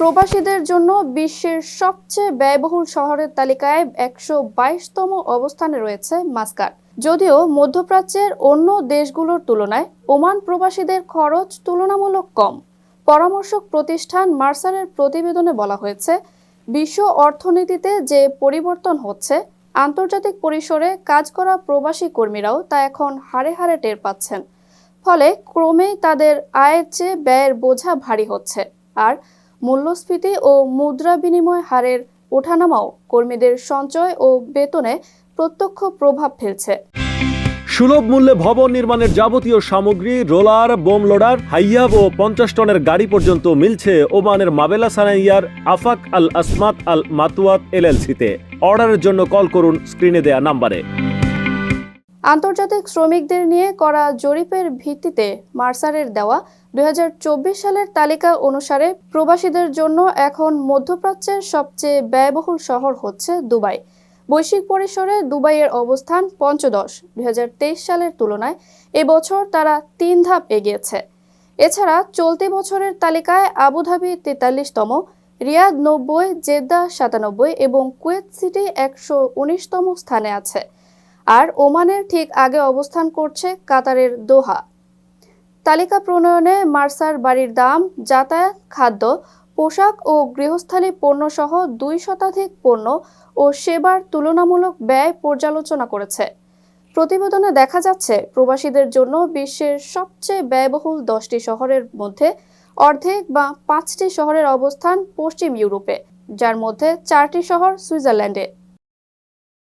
প্রবাসীদের জন্য বিশ্বের সবচেয়ে ব্যয়বহুল শহরের তালিকায় একশো বাইশতম অবস্থানে রয়েছে মাস্কাট। যদিও মধ্যপ্রাচ্যের অন্য দেশগুলোর তুলনায় ওমান প্রবাসীদের খরচ তুলনামূলক কম। পরামর্শক প্রতিষ্ঠান মার্সারের প্রতিবেদনে বলা হয়েছে, বিশ্ব অর্থনীতিতে যে পরিবর্তন হচ্ছে, আন্তর্জাতিক পরিসরে কাজ করা প্রবাসী কর্মীরাও তা এখন হারে হারে টের পাচ্ছেন। ফলে ক্রমেই তাদের আয়ের চেয়ে ব্যয়ের বোঝা ভারী হচ্ছে। আর মূল্যস্ফীতি ও মুদ্রা বিনিময় হারের ওঠানামাও কর্মীদের সঞ্চয় ও বেতনে প্রত্যক্ষ প্রভাব ফেলছে। সুলভ মূল্যে ভবন নির্মাণের যাবতীয় সামগ্রী, রোলার, বোম লোডার হাইয়াব ও পঞ্চাশ টনের গাড়ি পর্যন্ত মিলছে ওমানের মাবেলা সানাইয়ার আফাক আল আসমাত আল মাতুয়াত এলএলসিতে। অর্ডারের জন্য কল করুন, স্ক্রিনে দেয়া নাম্বারে। আন্তর্জাতিক শ্রমিকদের নিয়ে করা জরিপের ভিত্তিতে মার্সারের দেওয়া দু হাজার চব্বিশ সালের তালিকা অনুসারে প্রবাসীদের জন্য এখন মধ্যপ্রাচ্যের সবচেয়ে ব্যয়বহুল শহর হচ্ছে দুবাই। বৈশ্বিক পরিসরে দুবাইয়ের অবস্থান পঞ্চদশ দুই হাজার তেইশ সালের তুলনায় এবছর তারা তিন ধাপ এগিয়েছে। এছাড়া চলতি বছরের তালিকায় আবুধাবি তেতাল্লিশতম, রিয়াদ নব্বই, জেদ্দা সাতানব্বই এবং কুয়েত সিটি একশো উনিশতম স্থানে আছে। আর ওমানের ঠিক আগে অবস্থান করছে কাতারের দোহা। তালিকা প্রণয়নে মার্সার বাড়ির দাম, যাতায়াত, খাদ্য, পোশাক ও গৃহস্থালী পণ্য সহ দুই শতাধিক পণ্য ও সেবার তুলনামূলক ব্যয় পর্যালোচনা করেছে। প্রতিবেদনে দেখা যাচ্ছে, প্রবাসীদের জন্য বিশ্বের সবচেয়ে ব্যয়বহুল দশটি শহরের মধ্যে অর্ধেক বা পাঁচটি শহরের অবস্থান পশ্চিম ইউরোপে, যার মধ্যে চারটি শহর সুইজারল্যান্ডে।